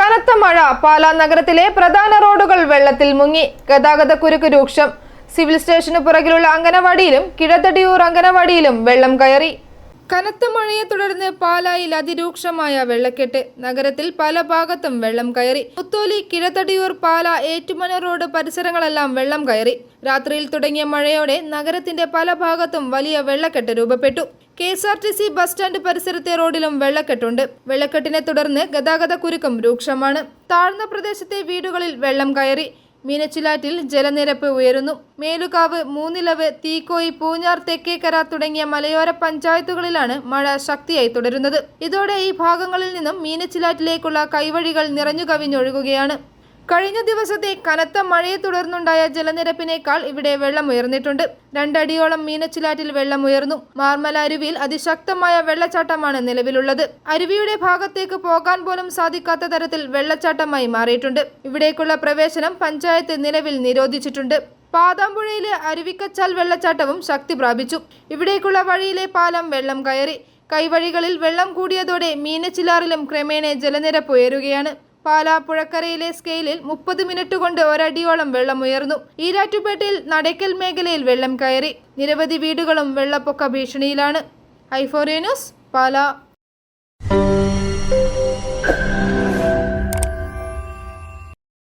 കനത്ത മഴ പാലാ നഗരത്തിലെ പ്രധാന റോഡുകൾ വെള്ളത്തിൽ മുങ്ങി. ഗതാഗത കുരുക്ക് രൂക്ഷം. സിവിൽ സ്റ്റേഷന് പുറകിലുള്ള അങ്കനവാടിയിലും കിഴത്തടിയൂർ അങ്കനവാടിയിലും വെള്ളം കയറി. കനത്ത മഴയെ തുടർന്ന് പാലായിൽ അതിരൂക്ഷമായ വെള്ളക്കെട്ട്. നഗരത്തിൽ പല ഭാഗത്തും വെള്ളം കയറി. പുത്തോലി കിഴത്തടിയൂർ പാല ഏറ്റുമന റോഡ് പരിസരങ്ങളെല്ലാം വെള്ളം കയറി. രാത്രിയിൽ തുടങ്ങിയ മഴയോടെ നഗരത്തിന്റെ പല ഭാഗത്തും വലിയ വെള്ളക്കെട്ട് രൂപപ്പെട്ടു. K S R T C bus stand പരിസരത്തെ റോഡിലും വെള്ളക്കെട്ടുണ്ട്. വെള്ളക്കെട്ടിനെ തുടർന്ന് ഗതാഗത കുരുക്കും രൂക്ഷമാണ്. താഴ്ന്ന പ്രദേശത്തെ വീടുകളിൽ വെള്ളം കയറി. മീനച്ചിലാറ്റിൽ ജലനിരപ്പ് ഉയരുന്നു. മേലുകാവ് മൂന്നിലവ് തീക്കോയി പൂഞ്ഞാർ തെക്കേക്കര തുടങ്ങിയ മലയോര പഞ്ചായത്തുകളിലാണ് മഴ ശക്തിയായി തുടരുന്നത്. ഇതോടെ ഈ ഭാഗങ്ങളിൽ നിന്നും മീനച്ചിലാറ്റിലേക്കുള്ള കൈവഴികൾ നിറഞ്ഞു കവിഞ്ഞൊഴുകുകയാണ് കഴിഞ്ഞ ദിവസത്തെ കനത്ത മഴയെ തുടർന്നുണ്ടായ ജലനിരപ്പിനേക്കാൾ ഇവിടെ വെള്ളം ഉയർന്നിട്ടുണ്ട്. രണ്ടടിയോളം മീനച്ചിലാറ്റിൽ വെള്ളം ഉയർന്നു. മാർമല അരുവിയിൽ അതിശക്തമായ വെള്ളച്ചാട്ടമാണ് നിലവിലുള്ളത്. അരുവിയുടെ ഭാഗത്തേക്ക് പോകാൻ പോലും സാധിക്കാത്ത തരത്തിൽ വെള്ളച്ചാട്ടമായി മാറിയിട്ടുണ്ട്. ഇവിടേക്കുള്ള പ്രവേശനം പഞ്ചായത്ത് നിലവിൽ നിരോധിച്ചിട്ടുണ്ട്. പാതാമ്പുഴയിലെ അരുവിക്കച്ചാൽ വെള്ളച്ചാട്ടവും ശക്തി പ്രാപിച്ചു. ഇവിടേക്കുള്ള വഴിയിലെ പാലം വെള്ളം കയറി. കൈവഴികളിൽ വെള്ളം കൂടിയതോടെ മീനച്ചിലാറിലും ക്രമേണ ജലനിരപ്പ് ഉയരുകയാണ്. പാലാ പുഴക്കരയിലെ സ്കെയിലിൽ മുപ്പത് മിനിറ്റ് കൊണ്ട് ഒരടിയോളം വെള്ളം ഉയർന്നു ഈരാറ്റുപേട്ടയിൽ നടയ്ക്കൽ മേഖലയിൽ വെള്ളം കയറി. നിരവധി വീടുകളും വെള്ളപ്പൊക്ക ഭീഷണിയിലാണ്. ഐഫോറിയ ന്യൂസ് പാലാ.